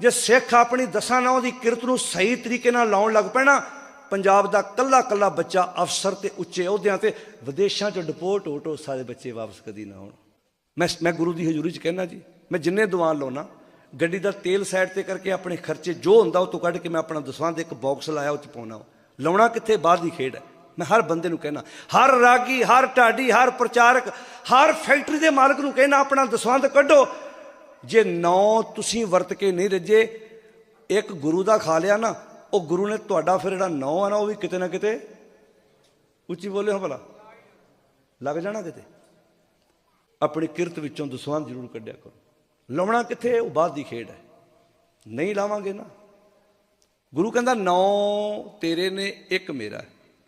ਜੇ ਸਿੱਖ ਆਪਣੀ ਦਸਾਂ ਨੌ ਦੀ ਕਿਰਤ ਨੂੰ ਸਹੀ ਤਰੀਕੇ ਨਾਲ ਲਾਉਣ ਲੱਗ ਪੈਣਾ, ਪੰਜਾਬ ਦਾ ਕੱਲਾ ਕੱਲਾ ਬੱਚਾ ਅਫਸਰ ਤੇ ਉੱਚੇ ਅਹੁਦਿਆਂ ਤੇ ਵਿਦੇਸ਼ਾਂ 'ਚ ਡਿਪੋਰਟ ਹੋ ਟੋ ਸਾਰੇ ਬੱਚੇ ਵਾਪਸ ਕਦੀ ਨਾ ਆਉਣ ਮੈਂ ਮੈਂ ਗੁਰੂ ਦੀ ਹਜ਼ੂਰੀ 'ਚ ਕਹਿਣਾ ਜੀ, ਮੈਂ ਜਿੰਨੇ ਦੀਵਾਨ ਲਾਉਣਾ ਗੱਡੀ ਦਾ ਤੇਲ ਸਾਈਡ ਤੇ ਕਰਕੇ ਆਪਣੇ ਖਰਚੇ ਜੋ ਹੁੰਦਾ ਉਹ ਤੋਂ ਕੱਢ ਕੇ ਮੈਂ ਆਪਣਾ ਦਸਵਾਂ ਦੇ ਇੱਕ ਬਾਕਸ ਲਾਇਆ, ਉਹ 'ਚ ਪਾਉਣਾ ਲਾਉਣਾ ਕਿੱਥੇ? ਬਾਹਰ ਦੀ ਖੇਡ ਹੈ। ਮੈਂ ਹਰ ਬੰਦੇ ਨੂੰ ਕਹਿਣਾ ਹਰ ਰਾਗੀ, ਹਰ ਢਾਡੀ, ਹਰ ਪ੍ਰਚਾਰਕ, ਹਰ ਫੈਕਟਰੀ ਦੇ ਮਾਲਕ ਨੂੰ ਕਹਿਣਾ ਆਪਣਾ ਦਸਵੰਧ ਕੱਢੋ। ਜੇ ਨੌ ਤੁਸੀਂ ਵਰਤ ਕੇ ਨਹੀਂ ਰੱਜੇ, ਇੱਕ ਗੁਰੂ ਦਾ ਖਾ ਲਿਆ ਨਾ, ਉਹ ਗੁਰੂ ਨੇ ਤੁਹਾਡਾ ਫਿਰ ਜਿਹੜਾ ਨੌ ਆ ਨਾ, ਉਹ ਵੀ ਕਿਤੇ ਨਾ ਕਿਤੇ ਉੱਚੀ ਬੋਲੇ ਹੋ ਭਲਾ। ਲੱਗ ਜਾਣਾ ਕਿਤੇ? ਆਪਣੀ ਕਿਰਤ ਵਿੱਚੋਂ ਦਸਵੰਧ ਜ਼ਰੂਰ ਕੱਢਿਆ ਕਰੋ। ਲਾਉਣਾ ਕਿੱਥੇ ਉਹ ਬਾਅਦ ਦੀ ਖੇਡ ਹੈ। ਨਹੀਂ ਲਾਵਾਂਗੇ ਨਾ। ਗੁਰੂ ਕਹਿੰਦਾ, ਨੌ ਤੇਰੇ ਨੇ, ਇੱਕ ਮੇਰਾ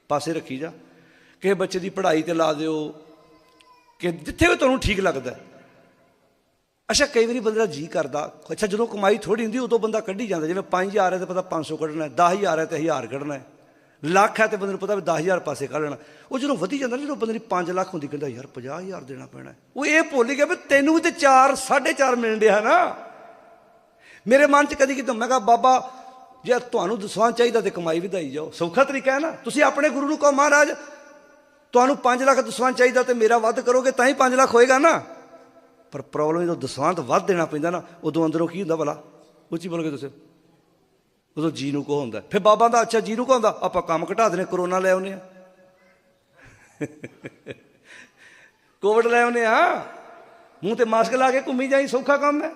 ਪਾਸੇ ਰੱਖੀ ਜਾ। ਕਿਸੇ ਬੱਚੇ ਦੀ ਪੜ੍ਹਾਈ ਤੇ ਲਾ ਦਿਓ। ਕਿ ਜਿੱਥੇ ਵੀ ਤੁਹਾਨੂੰ ਠੀਕ ਲੱਗਦਾ ਅੱਛਾ ਕਈ ਵਾਰੀ ਬੰਦੇ ਦਾ ਜੀ ਕਰਦਾ। ਅੱਛਾ ਜਦੋਂ ਕਮਾਈ ਥੋੜੀ ਹੁੰਦੀ ਉਦੋਂ ਬੰਦਾ ਕੱਢੀ ਜਾਂਦਾ। ਜਿਵੇਂ 5000 ਹੈ ਤੇ ਪਤਾ 500 ਕੱਢਣਾ ਹੈ 10000 ਹੈ ਤੇ 1000 ਕੱਢਣਾ ਹੈ। ਲੱਖ ਹੈ ਤੇ ਬੰਦੇ ਨੂੰ ਪਤਾ ਵੀ 10000 ਪਾਸੇ ਕੱਢ ਲੈਣਾ। ਉਹ ਜਦੋਂ ਵਧੀ ਜਾਂਦਾ ਨਾ, ਜਦੋਂ ਬੰਦੇ ਦੀ 5 ਲੱਖ ਹੁੰਦੀ ਕਹਿੰਦਾ ਯਾਰ 50000 ਦੇਣਾ ਪੈਣਾ ਉਹ ਇਹ ਭੁੱਲ ਗਿਆ ਵੀ ਤੈਨੂੰ ਵੀ ਤੇ 4 4.5 ਮਿਲਣ ਡਿਆ ਨਾ। ਮੇਰੇ ਮਨ 'ਚ ਕਦੀ ਕਿਤੇ ਮੈਂ ਕਿਹਾ ਬਾਬਾ ਜੇ ਤੁਹਾਨੂੰ ਦਸਵਾਂ ਚਾਹੀਦਾ ਤੇ ਕਮਾਈ ਵਧਾਈ ਜਾਓ। ਸੌਖਾ ਤਰੀਕਾ ਹੈ ਨਾ। ਤੁਸੀਂ ਆਪਣੇ ਗੁਰੂ ਨੂੰ ਕਹੋ ਮਹਾਰਾਜ ਤੁਹਾਨੂੰ 5 ਲੱਖ ਦਸਵਾਂ ਚਾਹੀਦਾ ਤੇ ਮੇਰਾ ਵੱਧ ਕਰੋਗੇ ਤਾਂ ਹੀ 5 ਲੱਖ ਹੋਏਗਾ ਨਾ। ਪਰ ਪ੍ਰੋਬਲਮ ਜਦੋਂ ਦਸਾਂਤ ਵੱਧ ਦੇਣਾ ਪੈਂਦਾ ਨਾ, ਉਦੋਂ ਅੰਦਰੋਂ ਕੀ ਹੁੰਦਾ ਭਲਾ? ਉੱਚੀ ਬੋਲ ਕੇ ਦੱਸੋ ਉਦੋਂ ਜੀ ਨੂੰ ਕੋ ਹੁੰਦਾ। ਫਿਰ ਬਾਬਾ ਦਾ, ਅੱਛਾ ਜੀ ਨੂੰ ਕੋ ਹੁੰਦਾ? ਆਪਾਂ ਕੰਮ ਘਟਾ ਦੇਣੇ ਕਰੋਨਾ ਲੈ ਆਉਨੇ ਆ ਕੋਵਿਡ ਲੈ ਆਉਨੇ ਆ ਮੂੰਹ ਤੇ ਮਾਸਕ ਲਾ ਕੇ ਘੁੰਮੀ ਜਾਈ, ਸੌਖਾ ਕੰਮ ਹੈ।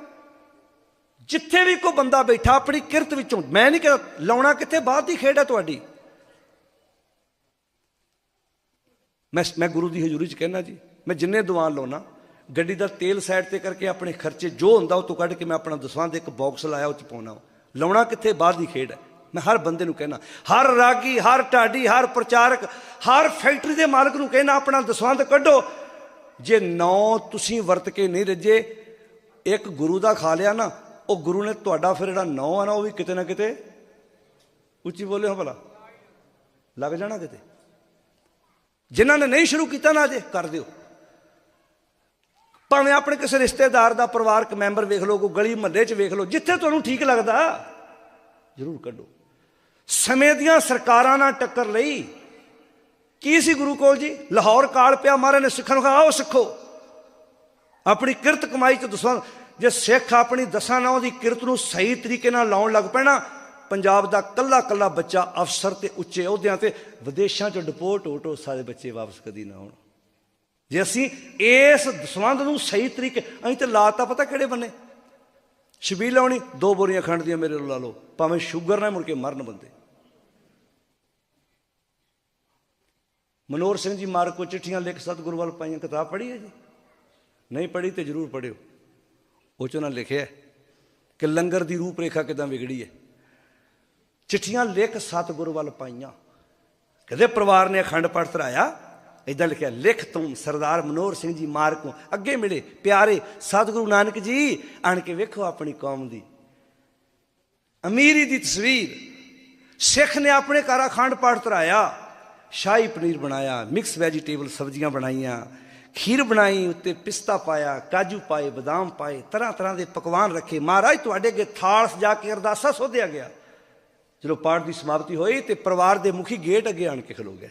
ਜਿੱਥੇ ਵੀ ਕੋਈ ਬੰਦਾ ਬੈਠਾ, ਆਪਣੀ ਕਿਰਤ ਵਿੱਚੋਂ, ਮੈਂ ਨਹੀਂ ਕਿਹਾ ਲਾਉਣਾ ਕਿੱਥੇ? ਬਾਅਦ ਦੀ ਖੇਡ ਹੈ ਤੁਹਾਡੀ। ਮੈਂ ਮੈਂ ਗੁਰੂ ਦੀ ਹਜ਼ੂਰੀ 'ਚ ਕਹਿਣਾ ਜੀ, ਮੈਂ ਜਿੰਨੇ ਦੀਵਾਨ ਲਾਉਣਾ ਗੱਡੀ ਦਾ ਤੇਲ ਸਾਈਡ ਤੇ ਕਰਕੇ ਆਪਣੇ ਖਰਚੇ ਜੋ ਹੁੰਦਾ ਉਹ ਤੋਂ ਕੱਢ ਕੇ ਮੈਂ ਆਪਣਾ ਦਸਵਾਂ ਦੇ ਇੱਕ ਬਾਕਸ ਲਾਇਆ, ਉਹ 'ਚ ਪਾਉਣਾ ਲਾਉਣਾ ਕਿੱਥੇ? ਬਾਹਰ ਦੀ ਖੇਡ ਹੈ। ਮੈਂ ਹਰ ਬੰਦੇ ਨੂੰ ਕਹਿਣਾ, ਹਰ ਰਾਗੀ, ਹਰ ਢਾਡੀ, ਹਰ ਪ੍ਰਚਾਰਕ, ਹਰ ਫੈਕਟਰੀ ਦੇ ਮਾਲਕ ਨੂੰ ਕਹਿਣਾ, ਆਪਣਾ ਦਸਵੰਧ ਕੱਢੋ। ਜੇ ਨੌ ਤੁਸੀਂ ਵਰਤ ਕੇ ਨਹੀਂ ਰੱਜੇ, ਇੱਕ ਗੁਰੂ ਦਾ ਖਾ ਲਿਆ ਨਾ, ਉਹ ਗੁਰੂ ਨੇ ਤੁਹਾਡਾ ਫਿਰ ਜਿਹੜਾ ਨੌ ਆ ਨਾ, ਉਹ ਵੀ ਕਿਤੇ ਨਾ ਕਿਤੇ ਉੱਚੀ ਬੋਲੇ ਹੋ ਭਲਾ। ਲੱਗ ਜਾਣਾ ਕਿਤੇ? ਜਿਨ੍ਹਾਂ ਨੇ ਨਹੀਂ ਸ਼ੁਰੂ ਕੀਤਾ ਨਾ ਅਜੇ, ਕਰ ਦਿਓ। ਭਾਵੇਂ ਆਪਣੇ ਕਿਸੇ ਰਿਸ਼ਤੇਦਾਰ ਦਾ ਪਰਿਵਾਰਕ ਮੈਂਬਰ ਵੇਖ ਲਓ, ਕੋਈ ਗਲੀ ਮਹੱਲੇ 'ਚ ਵੇਖ ਲਓ, ਜਿੱਥੇ ਤੁਹਾਨੂੰ ਠੀਕ ਲੱਗਦਾ, ਜ਼ਰੂਰ ਕੱਢੋ। ਸਮੇਂ ਦੀਆਂ ਸਰਕਾਰਾਂ ਨਾਲ ਟੱਕਰ ਲਈ, ਕੀ ਸੀ ਗੁਰੂ ਕੋਲ ਜੀ? ਲਾਹੌਰ ਕਾਲ ਪਿਆ, ਮਹਾਰਾਜ ਨੇ ਸਿੱਖਾਂ ਨੂੰ ਕਿਹਾ, ਆਓ ਸਿੱਖੋ। ਆਪਣੀ ਕਿਰਤ ਕਮਾਈ ਚ ਦਸਾਂ ਜੇ ਸਿੱਖ ਆਪਣੀ ਦਸਾਂ ਨੌ ਦੀ ਕਿਰਤ ਨੂੰ ਸਹੀ ਤਰੀਕੇ ਨਾਲ ਲਾਉਣ ਲੱਗ ਪੈਣਾ, ਪੰਜਾਬ ਦਾ ਕੱਲਾ ਕੱਲਾ ਬੱਚਾ ਅਫਸਰ ਤੇ ਉੱਚੇ ਅਹੁਦਿਆਂ ਤੇ ਵਿਦੇਸ਼ਾਂ 'ਚ ਡਿਪੋਰਟ ਹੋ ਟੋ ਸਾਰੇ ਬੱਚੇ ਵਾਪਸ ਕਦੀ ਨਾ ਆਉਣ। ਜੇ ਅਸੀਂ ਇਸ ਸੰਬੰਧ ਨੂੰ ਸਹੀ ਤਰੀਕੇ, ਅਸੀਂ ਤੇ ਲਾਤਾ ਪਤਾ ਕਿਹੜੇ ਬੰਨੇ? ਛਬੀਲ ਲਾਉਣੀ, ਦੋ ਬੋਰੀਆਂ ਖੰਡ ਦੀਆਂ ਮੇਰੇ ਲਾ ਲਓ, ਭਾਵੇਂ ਸ਼ੂਗਰ ਨਾਲ ਮੁੜ ਕੇ ਮਰਨ ਬੰਦੇ। ਮਨੋਹਰ ਸਿੰਘ ਜੀ ਮਾਰ ਕੋ ਚਿੱਠੀਆਂ ਲਿਖ, ਸਤਿਗੁਰੂ ਵੱਲ ਪਾਈਆਂ, ਕਿਤਾਬ ਪੜ੍ਹੀ ਹੈ ਜੀ? ਨਹੀਂ ਪੜ੍ਹੀ ਤੇ ਜਰੂਰ ਪੜ੍ਹਿਓ। ਉਹ 'ਚ ਉਹਨਾਂ ਲਿਖਿਆ ਕਿ ਲੰਗਰ ਦੀ ਰੂਪ ਰੇਖਾ ਕਿਦਾਂ ਵਿਗੜੀ ਹੈ? ਚਿੱਠੀਆਂ ਲਿਖ, ਸਤਿਗੁਰੂ ਵੱਲ ਪਾਈਆਂ। ਕਦੇ ਪਰਿਵਾਰ ਨੇ ਅਖੰਡ ਪਾਠ ਧਰਾਇਆ ਇਦਾਂ ਲਿਖਿਆ ਲਿਖ ਤੂੰ ਸਰਦਾਰ ਮਨੋਹਰ ਸਿੰਘ ਜੀ ਮਾਰ ਮਾਰਕੋ ਅੱਗੇ ਮਿਲੇ। ਪਿਆਰੇ ਸਤਿਗੁਰੂ ਨਾਨਕ ਜੀ, ਆਣ ਕੇ ਵੇਖੋ ਆਪਣੀ ਕੌਮ ਦੀ। ਅਮੀਰੀ ਦੀ ਤਸਵੀਰ। ਸਿੱਖ ਨੇ ਆਪਣੇ ਘਰ ਅਖੰਡ ਪਾਠ ਤਰਾਇਆ ਸ਼ਾਹੀ ਪਨੀਰ ਬਣਾਇਆ, ਮਿਕਸ ਵੈਜੀਟੇਬਲ ਸਬਜ਼ੀਆਂ ਬਣਾਈਆਂ, ਖੀਰ ਬਣਾਈ, ਉੱਤੇ ਪਿਸਤਾ ਪਾਇਆ, ਕਾਜੂ ਪਾਏ, ਬਦਾਮ ਪਾਏ ਤਰ੍ਹਾਂ ਤਰ੍ਹਾਂ ਦੇ ਪਕਵਾਨ ਰੱਖੇ। ਮਹਾਰਾਜ, ਤੁਹਾਡੇ ਅੱਗੇ ਥਾਲ ਸਜਾ ਕੇ ਅਰਦਾਸਾ ਸੋਧਿਆ ਗਿਆ। ਜਦੋਂ ਪਾਠ ਦੀ ਸਮਾਪਤੀ ਹੋਈ ਤੇ ਪਰਿਵਾਰ ਦੇ ਮੁਖੀ ਗੇਟ ਅੱਗੇ ਆਣ ਕੇ ਖਲੋ ਗਏ,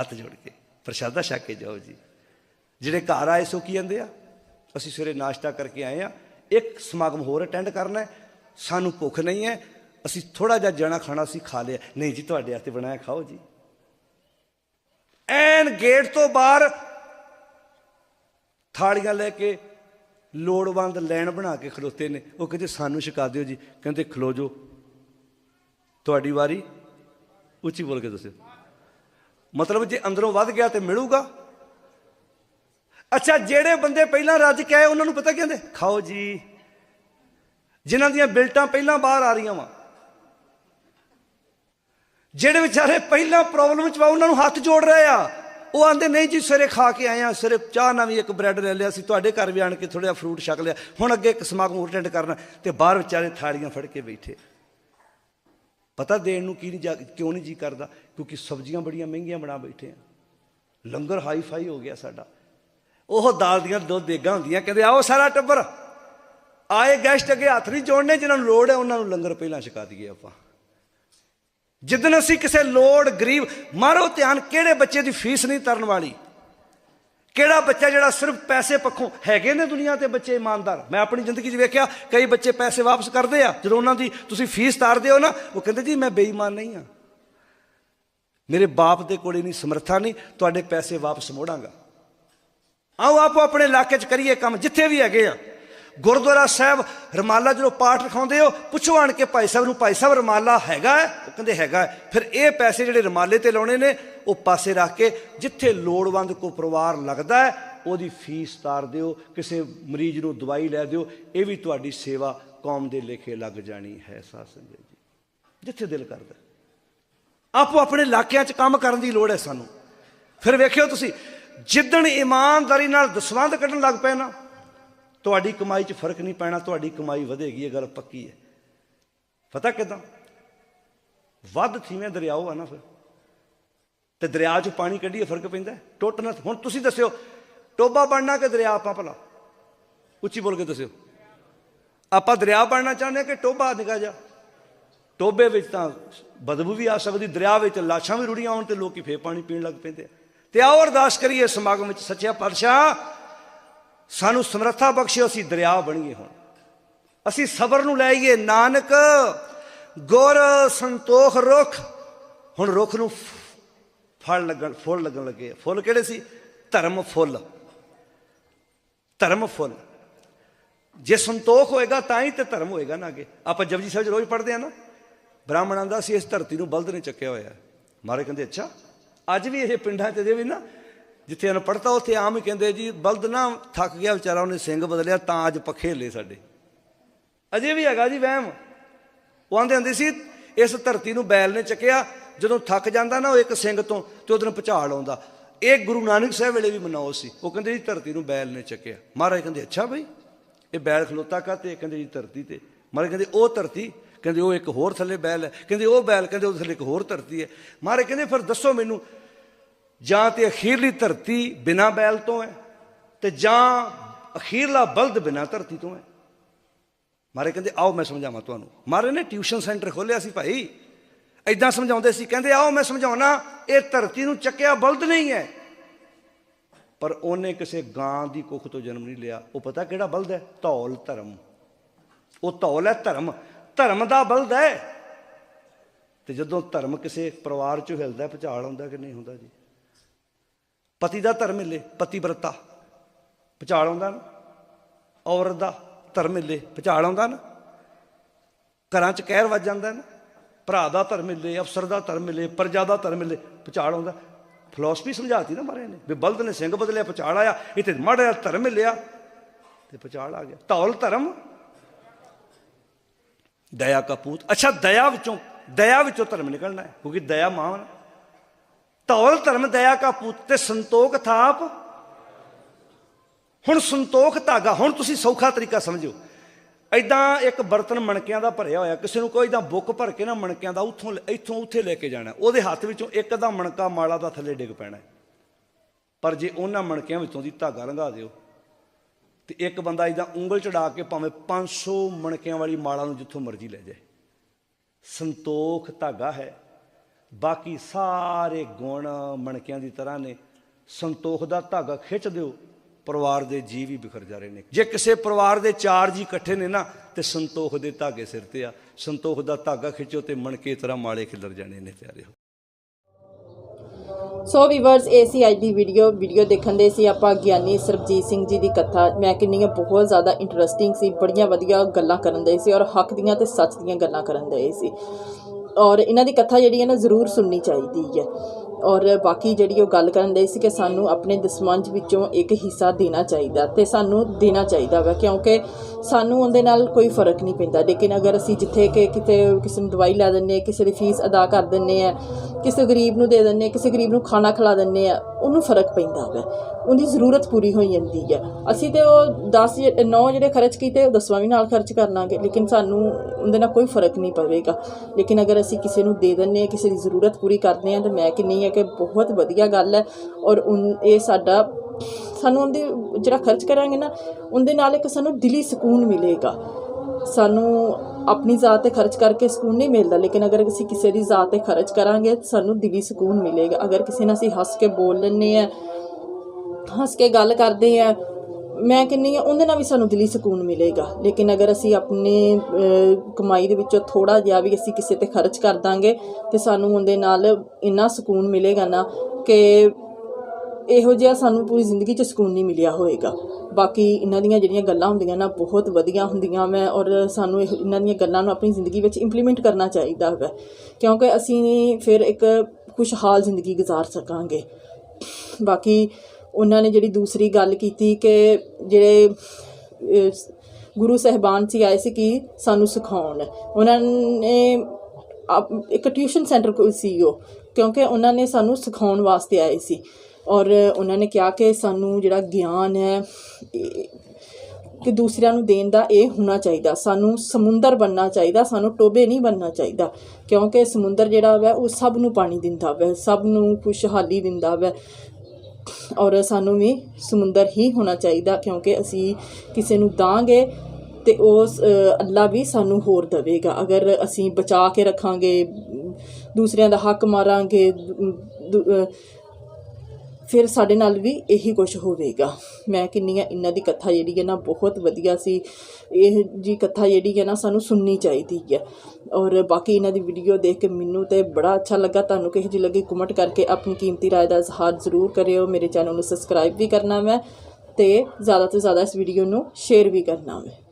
ਹੱਥ ਜੋੜ ਕੇ। ਪ੍ਰਸ਼ਾਦਾ ਛਕ ਕੇ ਜਾਓ ਜੀ। ਜਿਹੜੇ ਘਰ ਆਏ ਸੋ ਕੀ ਕਹਿੰਦੇ ਆ? ਅਸੀਂ ਸਵੇਰੇ ਨਾਸ਼ਤਾ ਕਰਕੇ ਆਏ ਆ। ਇੱਕ ਸਮਾਗਮ ਹੋਰ ਅਟੈਂਡ ਕਰਨਾ ਸਾਨੂੰ ਭੁੱਖ ਨਹੀਂ ਹੈ। ਅਸੀਂ ਥੋੜਾ ਜਿਹਾ ਜਣਾ ਖਾਣਾ ਸੀ ਖਾ ਲਿਆ। ਨਹੀਂ ਜੀ, ਤੁਹਾਡੇ ਵਾਸਤੇ ਬਣਾਇਆ ਖਾਓ ਜੀ। ਐਨ ਗੇਟ ਤੋਂ ਬਾਹਰ ਥਾਲੀਆਂ ਲੈ ਕੇ ਲੋੜਵੰਦ ਲੈਣ ਬਣਾ ਕੇ ਖਲੋਤੇ ਨੇ। ਉਹ ਕਹਿੰਦੇ, ਸਾਨੂੰ ਛਕਾ ਦਿਓ ਜੀ। ਕਹਿੰਦੇ, ਖਲੋ ਜੋ ਤੁਹਾਡੀ ਵਾਰੀ। ਉੱਚੀ ਬੋਲ ਕੇ ਦੱਸਿਓ। ਮਤਲਬ ਜੇ ਅੰਦਰੋਂ ਵੱਧ ਗਿਆ ਤੇ ਮਿਲੂਗਾ। ਅੱਛਾ, ਜਿਹੜੇ ਬੰਦੇ ਪਹਿਲਾਂ ਰੱਜ ਕੇ ਆਏ, ਉਹਨਾਂ ਨੂੰ ਪਤਾ ਕਹਿੰਦੇ? ਖਾਓ ਜੀ। ਜਿਨ੍ਹਾਂ ਦੀਆਂ ਬਿਲਟਾਂ ਪਹਿਲਾਂ ਬਾਹਰ ਆ ਰਹੀਆਂ ਵਾ। ਜਿਹੜੇ ਵਿਚਾਰੇ ਪਹਿਲਾਂ ਪ੍ਰੋਬਲਮ ਚ ਵਾ, ਉਹਨਾਂ ਨੂੰ ਹੱਥ ਜੋੜ ਰਹੇ ਆ। ਉਹ ਆਂਦੇ, ਨਹੀਂ ਜੀ, ਸਵੇਰੇ ਖਾ ਕੇ ਆਏ ਆ। ਸਵੇਰੇ ਚਾਹ ਨਾਲ ਵੀ ਇੱਕ ਬ੍ਰੈਡ ਲੈ ਲਿਆ ਸੀ। ਤੁਹਾਡੇ ਘਰ ਵੀ ਆਣ ਕੇ ਥੋੜਾ ਫਰੂਟ ਛਕ ਲਿਆ। ਹੁਣ ਅੱਗੇ ਇੱਕ ਸਮਾਗਮ ਅਟੈਂਡ ਕਰਨਾ। ਤੇ ਬਾਹਰ ਵਿਚਾਰੇ ਥਾਲੀਆਂ ਫੜ ਕੇ ਬੈਠੇ। ਪਤਾ ਦੇਣ ਨੂੰ ਕੀ ਨਹੀਂ ਜਾ- ਕਿਉਂ ਨਹੀਂ ਜੀ ਕਰਦਾ? ਕਿਉਂਕਿ ਸਬਜ਼ੀਆਂ ਬੜੀਆਂ ਮਹਿੰਗੀਆਂ ਬਣਾ ਬੈਠੇ ਆ। ਲੰਗਰ ਹਾਈ ਫਾਈ ਹੋ ਗਿਆ ਸਾਡਾ। ਉਹ ਦਾਲ ਦੀਆਂ ਦੋ ਦੇਗਾ ਹੁੰਦੀਆਂ, ਕਹਿੰਦੇ, ਆਓ ਸਾਰਾ ਟੱਬਰ, ਆਏ ਗੈਸਟ ਅੱਗੇ ਹੱਥ ਨਹੀਂ ਜੋੜਨੇ, ਜਿਨ੍ਹਾਂ ਨੂੰ ਲੋੜ ਹੈ, ਉਹਨਾਂ ਨੂੰ ਲੰਗਰ ਪਹਿਲਾਂ ਛਕਾ ਦਈਏ ਆਪਾਂ। ਜਿੱਦਨ ਅਸੀਂ ਕਿਸੇ ਲੋੜ, ਗਰੀਬ, ਮਾਰੋ ਧਿਆਨ, ਕਿਹੜੇ ਬੱਚੇ ਦੀ ਫੀਸ ਨਹੀਂ ਤਰਨ ਵਾਲੀ? ਕਿਹੜਾ ਬੱਚਾ ਜਿਹੜਾ ਸਿਰਫ ਪੈਸੇ ਪੱਖੋਂ ਹੈਗੇ ਨੇ ਦੁਨੀਆ ਤੇ ਬੱਚੇ, ਇਮਾਨਦਾਰ? ਮੈਂ ਆਪਣੀ ਜ਼ਿੰਦਗੀ 'ਚ ਵੇਖਿਆ, ਕਈ ਬੱਚੇ ਪੈਸੇ ਵਾਪਸ ਕਰਦੇ ਆ। ਜਦੋਂ ਉਹਨਾਂ ਦੀ ਤੁਸੀਂ ਫੀਸ ਤਾਰਦੇ ਹੋ ਨਾ, ਉਹ ਕਹਿੰਦੇ, ਜੀ, ਮੈਂ ਬੇਈਮਾਨ ਨਹੀਂ ਆ ਮੇਰੇ ਬਾਪ ਦੇ ਕੋਲੇ ਨਹੀਂ ਸਮਰੱਥਾ ਨਹੀਂ, ਤੁਹਾਡੇ ਪੈਸੇ ਵਾਪਸ ਮੋੜਾਂਗਾ। ਆਓ, ਆਪੋ ਆਪਣੇ ਇਲਾਕੇ 'ਚ ਕਰੀਏ ਕੰਮ, ਜਿੱਥੇ ਵੀ ਹੈਗੇ ਆ। ਗੁਰਦੁਆਰਾ ਸਾਹਿਬ, ਰਮਾਲਾ ਜਦੋਂ ਪਾਠ ਰਖਾਉਂਦੇ ਹੋ, ਪੁੱਛੋ ਆਣ ਕੇ ਭਾਈ ਸਾਹਿਬ ਨੂੰ, ਭਾਈ ਸਾਹਿਬ ਰਮਾਲਾ ਹੈਗਾ ਹੈ? ਉਹ ਕਹਿੰਦੇ ਹੈਗਾ ਫਿਰ ਇਹ ਪੈਸੇ ਜਿਹੜੇ ਰਮਾਲੇ ਤੇ ਲਾਉਣੇ ਨੇ, ਉਹ ਪਾਸੇ ਰੱਖ ਕੇ ਜਿੱਥੇ ਲੋੜਵੰਦ ਕੋ ਪਰਿਵਾਰ ਲੱਗਦਾ ਹੈ, ਉਹਦੀ ਫੀਸ ਤਾਰ ਦਿਓ, ਕਿਸੇ ਮਰੀਜ਼ ਨੂੰ ਦਵਾਈ ਲੈ ਦਿਓ, ਇਹ ਵੀ ਤੁਹਾਡੀ ਸੇਵਾ ਕੌਮ ਦੇ ਲੇਖੇ ਲੱਗ ਜਾਣੀ ਹੈ, ਸਾਧ ਸੰਗਤ ਜੀ। ਜਿੱਥੇ ਦਿਲ ਕਰਦਾ। ਆਪੋ ਆਪਣੇ ਇਲਾਕਿਆਂ 'ਚ ਕੰਮ ਕਰਨ ਦੀ ਲੋੜ ਹੈ ਸਾਨੂੰ। ਫਿਰ ਵੇਖਿਓ ਤੁਸੀਂ, ਜਿੱਦਣ ਇਮਾਨਦਾਰੀ ਨਾਲ ਦਸਵੰਧ ਕੱਢਣ ਲੱਗ ਪਏ ਨਾ ਤੁਹਾਡੀ ਕਮਾਈ 'ਚ ਫ਼ਰਕ ਨਹੀਂ ਪੈਣਾ, ਤੁਹਾਡੀ ਕਮਾਈ ਵਧੇਗੀ, ਇਹ ਗੱਲ ਪੱਕੀ ਹੈ। ਪਤਾ ਕਿਦਾਂ? ਵੱਧ ਥੀਵੇਂ ਦਰਿਆਓ ਆ ਨਾ ਫਿਰ। ਤੇ ਦਰਿਆ 'ਚ ਪਾਣੀ ਕੱਢੀਏ, ਫ਼ਰਕ ਪੈਂਦਾ ਹੈ? ਹੁਣ ਤੁਸੀਂ ਦੱਸਿਓ ਟੋਬਾ ਬਣਨਾ ਕਿ ਦਰਿਆ ਆਪਾਂ ਭਲਾ? ਉੱਚੀ ਬੋਲ ਕੇ ਦੱਸਿਓ। ਆਪਾਂ ਦਰਿਆ ਬਣਨਾ ਚਾਹੁੰਦੇ ਹਾਂ ਕਿ ਟੋਬਾ ਨਿਕਾ ਜਾ? ਟੋਬੇ ਵਿੱਚ ਤਾਂ ਬਦਬੂ ਵੀ ਆ ਸਕਦੀ, ਦਰਿਆ ਵਿੱਚ ਲਾਸ਼ਾਂ ਵੀ ਰੁੜੀਆਂ ਹੋਣ ਤੇ ਲੋਕੀ ਫੇਰ ਪਾਣੀ ਪੀਣ ਲੱਗ ਪੈਂਦੇ ਆ। ਤੇ ਆਓ ਅਰਦਾਸ ਕਰੀਏ ਸਮਾਗਮ ਵਿੱਚ, ਸੱਚਿਆ ਪਾਤਸ਼ਾਹ ਸਾਨੂੰ ਸਮਰੱਥਾ ਬਖਸ਼ਿਓ ਅਸੀਂ ਦਰਿਆ ਬਣੀਏ ਹੁਣ। ਅਸੀਂ ਸਬਰ ਨੂੰ ਲੈਈਏ, ਨਾਨਕ, ਗੁਰ, ਸੰਤੋਖ, ਰੁਖ। ਹੁਣ ਰੁਖ ਨੂੰ ਫਲ ਲੱਗਣ, ਫੁੱਲ ਲੱਗਣ ਲੱਗੇ ਫੁੱਲ ਕਿਹੜੇ ਸੀ? ਧਰਮ ਫੁੱਲ। ਧਰਮ ਫੁੱਲ। ਜੇ ਸੰਤੋਖ ਹੋਏਗਾ ਤਾਂ ਹੀ ਤੇ ਧਰਮ ਹੋਏਗਾ ਨਾ ਅੱਗੇ। ਆਪਾਂ ਜਪਜੀ ਸਾਹਿਬ 'ਚ ਰੋਜ਼ ਪੜ੍ਹਦੇ ਆ ਨਾ। ਬ੍ਰਾਹਮਣਾਂ ਦਾ ਸੀ ਇਸ ਧਰਤੀ ਨੂੰ ਬਲਦ ਨੇ ਚੱਕਿਆ ਹੋਇਆ। ਮਾਰੇ ਕਹਿੰਦੇ, ਅੱਛਾ, ਅੱਜ ਵੀ ਇਹ ਪਿੰਡਾਂ 'ਚ ਜੇ ਵੀ ਨਾ। ਜਿੱਥੇ ਅਨਪੜ੍ਹਤਾ ਉੱਥੇ ਆਮ ਹੀ ਕਹਿੰਦੇ ਜੀ, ਬਲਦ ਨਾ ਥੱਕ ਗਿਆ ਵਿਚਾਰਾ, ਉਹਨੇ ਸਿੰਘ ਬਦਲਿਆ ਤਾਂ ਅੱਜ ਪੱਖੇ ਹਿੱਲੇ ਸਾਡੇ। ਅਜੇ ਵੀ ਹੈਗਾ ਜੀ ਵਹਿਮ। ਉਹ ਆਂਦੇ ਹੁੰਦੇ ਸੀ, ਇਸ ਧਰਤੀ ਨੂੰ ਬੈਲ ਨੇ ਚੱਕਿਆ, ਜਦੋਂ ਥੱਕ ਜਾਂਦਾ ਨਾ, ਉਹ ਇੱਕ ਸਿੰਘ ਤੋਂ ਤੇ ਉਹਦੇ ਨੂੰ ਭੁਚਾਲ ਆਉਂਦਾ। ਇਹ ਗੁਰੂ ਨਾਨਕ ਸਾਹਿਬ ਵੇਲੇ ਵੀ ਮਨਾਓ ਸੀ। ਉਹ ਕਹਿੰਦੇ ਜੀ, ਧਰਤੀ ਨੂੰ ਬੈਲ ਨੇ ਚੱਕਿਆ। ਮਹਾਰਾਜ ਕਹਿੰਦੇ, ਅੱਛਾ ਬਈ, ਇਹ ਬੈਲ ਖਲੋਤਾ ਕਾਤੇ ਕਹਿੰਦੇ ਜੀ, ਧਰਤੀ ਤੇ। ਮਹਾਰਾਜ ਕਹਿੰਦੇ, ਉਹ ਧਰਤੀ, ਕਹਿੰਦੇ, ਉਹ ਇੱਕ ਹੋਰ ਥੱਲੇ ਬੈਲ ਹੈ। ਕਹਿੰਦੇ, ਉਹ ਬੈਲ, ਕਹਿੰਦੇ ਉਹ ਥੱਲੇ ਇੱਕ ਹੋਰ ਧਰਤੀ ਹੈ। ਮਹਾਰਾਜ ਕਹਿੰਦੇ, ਫਿਰ ਦੱਸੋ ਮੈਨੂੰ ਜਾਂ ਤੇ ਅਖੀਰਲੀ ਧਰਤੀ ਬਿਨਾ ਬੈਲ ਤੋਂ ਹੈ ਤੇ ਜਾਂ ਅਖੀਰਲਾ ਬਲਦ ਬਿਨਾ ਧਰਤੀ ਤੋਂ ਹੈ। ਮਾਰੇ ਕਹਿੰਦੇ ਆਓ ਮੈਂ ਸਮਝਾਵਾਂ ਤੁਹਾਨੂੰ। ਮਾਰੇ ਨੇ ਟਿਊਸ਼ਨ ਸੈਂਟਰ ਖੋਲਿਆ ਸੀ ਭਾਈ। ਐਦਾਂ ਸਮਝਾਉਂਦੇ ਸੀ ਕਹਿੰਦੇ ਆਓ ਮੈਂ ਸਮਝਾਉਣਾ ਇਹ ਧਰਤੀ ਨੂੰ ਚੱਕਿਆ ਬਲਦ ਨਹੀਂ ਹੈ। ਪਰ ਉਹਨੇ ਕਿਸੇ ਗਾਂ ਦੀ ਕੁੱਖ ਤੋਂ ਜਨਮ ਨਹੀਂ ਲਿਆ। ਉਹ ਪਤਾ ਕਿਹੜਾ ਬਲਦ ਹੈ? ਧੌਲ ਧਰਮ। ਉਹ ਧੌਲ ਹੈ ਧਰਮ। ਧਰਮ ਦਾ ਬਲਦ ਹੈ। ਤੇ ਜਦੋਂ ਧਰਮ ਕਿਸੇ ਪਰਿਵਾਰ ਚੋਂ ਹਿਲਦਾ ਹੈ, ਹੁੰਦਾ ਕਿ ਨਹੀਂ ਹੁੰਦਾ ਜੀ? ਪਤੀ ਦਾ ਧਰਮ ਮਿਲੇ ਪਤੀਵਰਤਾ ਵਰਤਾ। ਆਉਂਦਾ ਨਾ। ਔਰਤ ਦਾ ਧਰਮ ਮਿਲੇ ਭੁਚਾਲ ਆਉਂਦਾ ਨਾ। ਘਰਾਂ 'ਚ ਕਹਿਰ ਵੱਜ ਜਾਂਦਾ ਨਾ। ਭਰਾ ਦਾ ਧਰਮ ਮਿਲੇ, ਅਫਸਰ ਦਾ ਧਰਮ ਮਿਲੇ, ਪ੍ਰਜਾ ਦਾ ਧਰਮ ਮਿਲੇ ਭੁਚਾਲ ਆਉਂਦਾ। ਫਿਲਾਸਫੀ ਸਮਝਾਤੀ ਨਾ ਮਾਰੇ ਨੇ, ਵੀ ਬਲਦ ਨੇ ਸਿੰਘ ਬਦਲਿਆ ਭੁਚਾਲ ਆਇਆ। ਇੱਥੇ ਮਾੜਾ ਜਿਹਾ ਧਰਮ ਮਿਲਿਆ ਤੇ ਭੁਚਾਲ ਆ ਗਿਆ। ਧੌਲ ਧਰਮ, ਦਇਆ ਕਪੂਤ ਅੱਛਾ, ਦਇਆ ਵਿੱਚੋਂ ਦਇਆ ਵਿੱਚੋਂ ਧਰਮ ਨਿਕਲਣਾ ਹੈ, ਕਿਉਂਕਿ ਦਇਆ ਮਾਂ ਹੈ ਧੌਲ ਧਰਮ ਦਇਆ ਕਾ ਤੇ ਸੰਤੋਖ ਥਾਪ। ਹੁਣ ਸੰਤੋਖ ਧਾਗਾ, ਹੁਣ ਤੁਸੀਂ ਸੌਖਾ ਤਰੀਕਾ ਸਮਝੋ ਐਦਾਂ ਇੱਕ ਬਰਤਨ ਮਣਕਿਆਂ ਦਾ ਭਰਿਆ ਹੋਇਆ, ਕਿਸੇ ਨੂੰ ਕੋਈ ਤਾਂ ਬੁੱਕ ਭਰ ਕੇ ਨਾ ਮਣਕਿਆਂ ਦਾ, ਉੱਥੋਂ ਇੱਥੋਂ ਉੱਥੇ ਲੈ ਕੇ ਜਾਣਾ। ਉਹਦੇ ਹੱਥ ਵਿੱਚੋਂ ਇੱਕ ਦਾ ਮਣਕਾ ਮਾਲਾ ਦਾ ਥੱਲੇ ਡਿੱਗ ਪੈਣਾ ਪਰ ਜੇ ਉਹਨਾਂ ਮਣਕਿਆਂ ਵਿੱਚੋਂ ਦੀ ਧਾਗਾ ਲੰਘਾ ਦਿਓ, ਤੇ ਇੱਕ ਬੰਦਾ ਇਹਦਾ ਉਂਗਲ ਚੜਾ ਕੇ ਭਾਵੇਂ 500 ਮਣਕਿਆਂ ਵਾਲੀ ਮਾਲਾ ਨੂੰ ਜਿੱਥੋਂ ਮਰਜ਼ੀ ਲੈ ਜਾਏ। ਸੰਤੋਖ ਧਾਗਾ ਹੈ। ਬਾਕੀ ਸਾਰੇ ਗੁਣ ਮਣਕਿਆਂ ਦੀ ਤਰ੍ਹਾਂ ਨੇ। ਸੰਤੋਖ ਦਾ ਧਾਗਾ ਖਿੱਚ ਦਿਓ, ਪਰਿਵਾਰ ਦੇ ਜੀਵ ਵੀ ਬਿਖਰ ਜਾ ਰਹੇ ਨੇ। ਜੇ ਕਿਸੇ ਪਰਿਵਾਰ ਦੇ ਚਾਰ ਜੀ ਇਕੱਠੇ ਨੇ ਨਾ, ਤੇ ਸੰਤੋਖ ਦੇ ਧਾਗੇ ਸਿਰ ਤੇ ਆ। ਸੰਤੋਖ ਦਾ ਧਾਗਾ ਖਿੱਚੋ ਤੇ ਮਣਕੇ ਤਰ੍ਹਾਂ ਮਾਲੇ ਖਿਲਰ ਜਾਣੇ ਨੇ ਪਿਆਰਿਓ ਸੋ ਵੀਵਰਸ ਏਸੀ ਅੱਜ ਦੀ ਵੀਡੀਓ ਵੀਡੀਓ ਦੇਖਣ ਦੇ ਸੀ ਆਪਾਂ ਗਿਆਨੀ ਸਰਬਜੀਤ ਸਿੰਘ ਜੀ ਦੀ ਕਥਾ। ਮੈਂ ਕਿੰਨੀਆਂ ਬਹੁਤ ਜ਼ਿਆਦਾ ਇੰਟਰਸਟਿੰਗ ਸੀ, ਬੜੀਆਂ ਵਧੀਆ ਗੱਲਾਂ ਕਰਨ ਦੇ ਸੀ ਔਰ ਹੱਕ ਦੀਆਂ ਤੇ ਸੱਚ ਦੀਆਂ ਗੱਲਾਂ ਕਰਨ ਦੇ ਸੀ। ਔਰ ਇਹਨਾਂ ਦੀ ਕਥਾ ਜਿਹੜੀ ਹੈ ਨਾ ਜ਼ਰੂਰ ਸੁਣਨੀ ਚਾਹੀਦੀ ਹੈ। ਔਰ ਬਾਕੀ ਜਿਹੜੀ ਉਹ ਗੱਲ ਕਰਨ ਦੇ ਸੀ ਕਿ ਸਾਨੂੰ ਆਪਣੇ ਦਸਮੰਜ ਵਿੱਚੋਂ ਇੱਕ ਹਿੱਸਾ ਦੇਣਾ ਚਾਹੀਦਾ ਤੇ ਸਾਨੂੰ ਦੇਣਾ ਚਾਹੀਦਾ ਵਾ, ਕਿਉਂਕਿ ਸਾਨੂੰ ਉਹਦੇ ਨਾਲ ਕੋਈ ਫ਼ਰਕ ਨਹੀਂ ਪੈਂਦਾ। ਲੇਕਿਨ ਅਗਰ ਅਸੀਂ ਜਿੱਥੇ ਕਿ ਕਿਤੇ ਕਿਸੇ ਨੂੰ ਦਵਾਈ ਲੈ ਦਿੰਨੇ ਕਿਸੇ ਦੀ ਫੀਸ ਅਦਾ ਕਰ ਦਿੰਨੇ ਆ ਕਿਸੇ ਗਰੀਬ ਨੂੰ ਦੇ ਦਿੰਨੇ ਕਿਸੇ ਗਰੀਬ ਨੂੰ ਖਾਣਾ ਖਿਲਾ ਦਿੰਨੇ ਆ ਉਹਨੂੰ ਫ਼ਰਕ ਪੈਂਦਾ ਵਾ। ਉਹਦੀ ਜ਼ਰੂਰਤ ਪੂਰੀ ਹੋਈ ਜਾਂਦੀ ਹੈ ਅਸੀਂ ਤੇ ਉਹ 10 9 ਜਿਹੜੇ ਖਰਚ ਕੀਤੇ, ਉਹ ਦਸਵਾਂ ਵੀ ਨਾਲ ਖਰਚ ਕਰ ਲਾਂਗੇ ਲੇਕਿਨ ਸਾਨੂੰ ਉਹਦੇ ਨਾਲ ਕੋਈ ਫ਼ਰਕ ਨਹੀਂ ਪਵੇਗਾ। ਲੇਕਿਨ ਅਗਰ ਅਸੀਂ ਕਿਸੇ ਨੂੰ ਦੇ ਦਿੰਨੇ ਆ ਕਿਸੇ ਦੀ ਜ਼ਰੂਰਤ ਪੂਰੀ ਕਰਦੇ ਆ ਤਾਂ ਮੈਂ ਕਿੰਨੀ ਹੈ ਕਿ ਬਹੁਤ ਵਧੀਆ ਗੱਲ ਹੈ। ਔਰ ਉਨ- ਇਹ ਸਾਡਾ, ਸਾਨੂੰ ਉਹਦੇ ਜਿਹੜਾ ਖਰਚ ਕਰਾਂਗੇ ਨਾ, ਉਹਦੇ ਨਾਲ ਇੱਕ ਸਾਨੂੰ ਦਿਲੀ ਸਕੂਨ ਮਿਲੇਗਾ। ਸਾਨੂੰ ਆਪਣੀ ਜ਼ਾਤ ਤੇ ਖਰਚ ਕਰਕੇ ਸਕੂਨ ਨਹੀਂ ਮਿਲਦਾ, ਲੇਕਿਨ ਅਗਰ ਅਸੀਂ ਕਿਸੇ ਦੀ ਜ਼ਾਤ ਤੇ ਖਰਚ ਕਰਾਂਗੇ ਤਾਂ ਸਾਨੂੰ ਦਿਲੀ ਸਕੂਨ ਮਿਲੇਗਾ। ਅਗਰ ਕਿਸੇ ਨਾਲ ਅਸੀਂ ਹੱਸ ਕੇ ਬੋਲ ਲੈਂਦੇ ਆ ਹੱਸ ਕੇ ਗੱਲ ਕਰਦੇ ਆ ਮੈਂ ਕਹਿੰਨੀ ਆ ਉਹਦੇ ਨਾਲ ਵੀ ਸਾਨੂੰ ਦਿਲੀ ਸਕੂਨ ਮਿਲੇਗਾ। ਲੇਕਿਨ ਅਗਰ ਅਸੀਂ ਆਪਣੇ ਕਮਾਈ ਦੇ ਵਿੱਚੋਂ ਥੋੜਾ ਜਿਹਾ ਵੀ ਅਸੀਂ ਕਿਸੇ ਤੇ ਖਰਚ ਕਰ ਦਾਂਗੇ, ਤੇ ਸਾਨੂੰ ਉਹਦੇ ਨਾਲ ਇੰਨਾ ਸਕੂਨ ਮਿਲੇਗਾ ਨਾ ਕਿ ਇਹੋ ਜਿਹਾ ਸਾਨੂੰ ਪੂਰੀ ਜ਼ਿੰਦਗੀ 'ਚ ਸਕੂਨ ਨਹੀਂ ਮਿਲਿਆ ਹੋਏਗਾ। ਬਾਕੀ ਇਹਨਾਂ ਦੀਆਂ ਜਿਹੜੀਆਂ ਗੱਲਾਂ ਹੁੰਦੀਆਂ ਨਾ, ਬਹੁਤ ਵਧੀਆ ਹੁੰਦੀਆਂ ਮੈਂ ਔਰ ਸਾਨੂੰ ਇਹ- ਇਹਨਾਂ ਦੀਆਂ ਗੱਲਾਂ ਨੂੰ ਆਪਣੀ ਜ਼ਿੰਦਗੀ ਵਿੱਚ ਇੰਪਲੀਮੈਂਟ ਕਰਨਾ ਚਾਹੀਦਾ ਹੈ ਕਿਉਂਕਿ ਅਸੀਂ ਫਿਰ ਇੱਕ ਖੁਸ਼ਹਾਲ ਜ਼ਿੰਦਗੀ ਗੁਜ਼ਾਰ ਸਕਾਂਗੇ। ਬਾਕੀ ਉਹਨਾਂ ਨੇ ਜਿਹੜੀ ਦੂਸਰੀ ਗੱਲ ਕੀਤੀ ਕਿ ਜਿਹੜੇ ਗੁਰੂ ਸਹਿਬਾਨ ਸੀ, ਆਏ ਸੀ ਕਿ ਸਾਨੂੰ ਸਿਖਾਉਣ। ਉਹਨਾਂ ਨੇ ਆਪ- ਇੱਕ ਟਿਊਸ਼ਨ ਸੈਂਟਰ ਕੋਈ ਸੀ ਉਹ, ਕਿਉਂਕਿ ਉਹਨਾਂ ਨੇ ਸਾਨੂੰ ਸਿਖਾਉਣ ਵਾਸਤੇ ਆਏ ਸੀ। ਔਰ ਉਹਨਾਂ ਨੇ ਕਿਹਾ ਕਿ ਸਾਨੂੰ ਜਿਹੜਾ ਗਿਆਨ ਹੈ ਕਿ ਦੂਸਰਿਆਂ ਨੂੰ ਦੇਣ ਦਾ ਇਹ ਹੋਣਾ ਚਾਹੀਦਾ। ਸਾਨੂੰ ਸਮੁੰਦਰ ਬਣਨਾ ਚਾਹੀਦਾ, ਸਾਨੂੰ ਟੋਬੇ ਨਹੀਂ ਬਣਨਾ ਚਾਹੀਦਾ, ਕਿਉਂਕਿ ਸਮੁੰਦਰ ਜਿਹੜਾ ਵਾ, ਉਹ ਸਭ ਨੂੰ ਪਾਣੀ ਦਿੰਦਾ ਵਾ, ਸਭ ਨੂੰ ਖੁਸ਼ਹਾਲੀ ਦਿੰਦਾ ਵਾ। ਔਰ ਸਾਨੂੰ ਵੀ ਸਮੁੰਦਰ ਹੀ ਹੋਣਾ ਚਾਹੀਦਾ, ਕਿਉਂਕਿ ਅਸੀਂ ਕਿਸੇ ਨੂੰ ਦਾਂਗੇ ਤੇ ਉਸ ਅੱਲਾ ਵੀ ਸਾਨੂੰ ਹੋਰ ਦੇਵੇਗਾ। ਅਗਰ ਅਸੀਂ ਬਚਾ ਕੇ ਰੱਖਾਂਗੇ, ਦੂਸਰਿਆਂ ਦਾ ਹੱਕ ਮਾਰਾਂਗੇ, ਦੂ- ਫਿਰ ਸਾਡੇ ਨਾਲ ਵੀ ਇਹੀ ਕੁਝ ਹੋਵੇਗਾ ਮੈਂ ਕਿੰਨੀ ਆ ਇਹਨਾਂ ਦੀ ਕਥਾ ਜਿਹੜੀ ਹੈ ਨਾ ਬਹੁਤ ਵਧੀਆ ਸੀ ਇਹ ਜੀ ਕਥਾ ਜਿਹੜੀ ਹੈ ਨਾ ਸਾਨੂੰ ਸੁਣਨੀ ਚਾਹੀਦੀ ਹੈ ਔਰ ਬਾਕੀ ਇਹਨਾਂ ਦੀ ਵੀਡੀਓ ਦੇਖ ਕੇ ਮੈਨੂੰ ਤੇ ਬੜਾ ਅੱਛਾ ਲੱਗਾ ਤੁਹਾਨੂੰ ਕਿਹੋ ਜਿਹੀ ਲੱਗੀ ਕਮੈਂਟ ਕਰਕੇ ਆਪਣੀ ਕੀਮਤੀ رائے ਦਾ ਇਜ਼ਹਾਰ ਜ਼ਰੂਰ ਕਰਿਓ ਮੇਰੇ ਚੈਨਲ ਨੂੰ ਸਬਸਕ੍ਰਾਈਬ ਵੀ ਕਰਨਾ ਮੈਂ ਤੇ ਜ਼ਿਆਦਾ ਤੋਂ ਜ਼ਿਆਦਾ ਇਸ ਵੀਡੀਓ ਨੂੰ ਸ਼ੇਅਰ ਵੀ ਕਰਨਾ ਮੈਂ